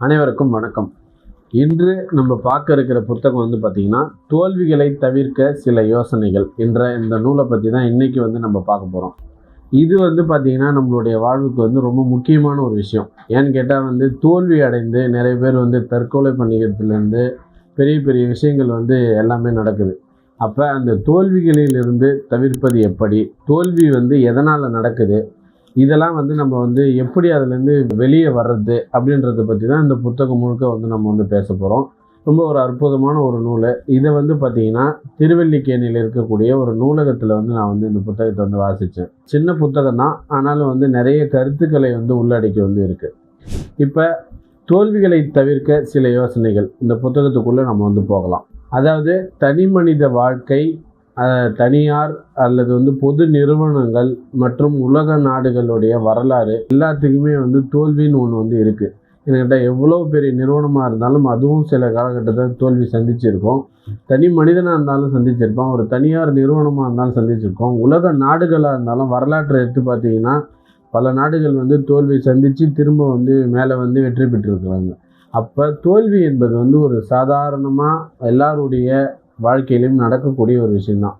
அனைவருக்கும் வணக்கம். இன்று நம்ம பார்க்க இருக்கிற புத்தகம் வந்து பார்த்திங்கன்னா தோல்விகளை தவிர்க்க சில யோசனைகள் என்ற இந்த நூலை பற்றி தான் இன்றைக்கி வந்து நம்ம பார்க்க போகிறோம் இது வந்து பார்த்திங்கன்னா நம்மளுடைய வாழ்வுக்கு வந்து ரொம்ப முக்கியமான ஒரு விஷயம். ஏன்னு கேட்டால் வந்து தோல்வி அடைந்து நிறைய பேர் வந்து தற்கொலை பண்ணிக்கிறதுலேருந்து பெரிய பெரிய விஷயங்கள் வந்து எல்லாமே நடக்குது. அப்போ அந்த தோல்விகளிலிருந்து தவிர்ப்பது எப்படி? தோல்வி வந்து எதனால் நடக்குது? இதெல்லாம் வந்து நம்ம வந்து எப்படி அதுலேருந்து வெளியே வர்றது அப்படின்றத பற்றி தான் இந்த புத்தகம் முழுக்க வந்து நம்ம வந்து பேச போகிறோம் ரொம்ப ஒரு அற்புதமான ஒரு நூல். இதை வந்து பார்த்திங்கன்னா திருவல்லிக்கேணியில் இருக்கக்கூடிய ஒரு நூலகத்தில் வந்து நான் வந்து இந்த புத்தகத்தை வந்து வாசித்தேன் சின்ன புத்தகம் தான் ஆனாலும் வந்து நிறைய கருத்துக்களை வந்து உள்ளடக்கி வந்து இருக்குது இப்போ தோல்விகளை தவிர்க்க சில யோசனைகள். இந்த புத்தகத்துக்குள்ளே நம்ம வந்து போகலாம். அதாவது தனி மனித வாழ்க்கை தனியார் அல்லது வந்து பொது நிறுவனங்கள் மற்றும் உலக நாடுகளுடைய வரலாறு எல்லாத்துக்குமே வந்து தோல்வின்னு ஒன்று வந்து இருக்குது என்கிட்ட எவ்வளோ பெரிய நிறுவனமாக இருந்தாலும் அதுவும் சில காலகட்டத்தில் தோல்வி சந்திச்சிருக்கோம். தனி மனிதனாக இருந்தாலும் சந்திச்சிருப்போம் ஒரு தனியார் நிறுவனமாக இருந்தாலும் சந்திச்சிருக்கோம். உலக நாடுகளாக இருந்தாலும் வரலாற்றை எடுத்து பார்த்தீங்கன்னா பல நாடுகள் வந்து தோல்வி சந்தித்து திரும்ப வந்து மேலே வந்து வெற்றி பெற்றிருக்கிறாங்க. அப்போ தோல்வி என்பது வந்து ஒரு சாதாரணமாக எல்லாருடைய வாழ்க்கையிலும் நடக்கக்கூடிய ஒரு விஷயம்தான்.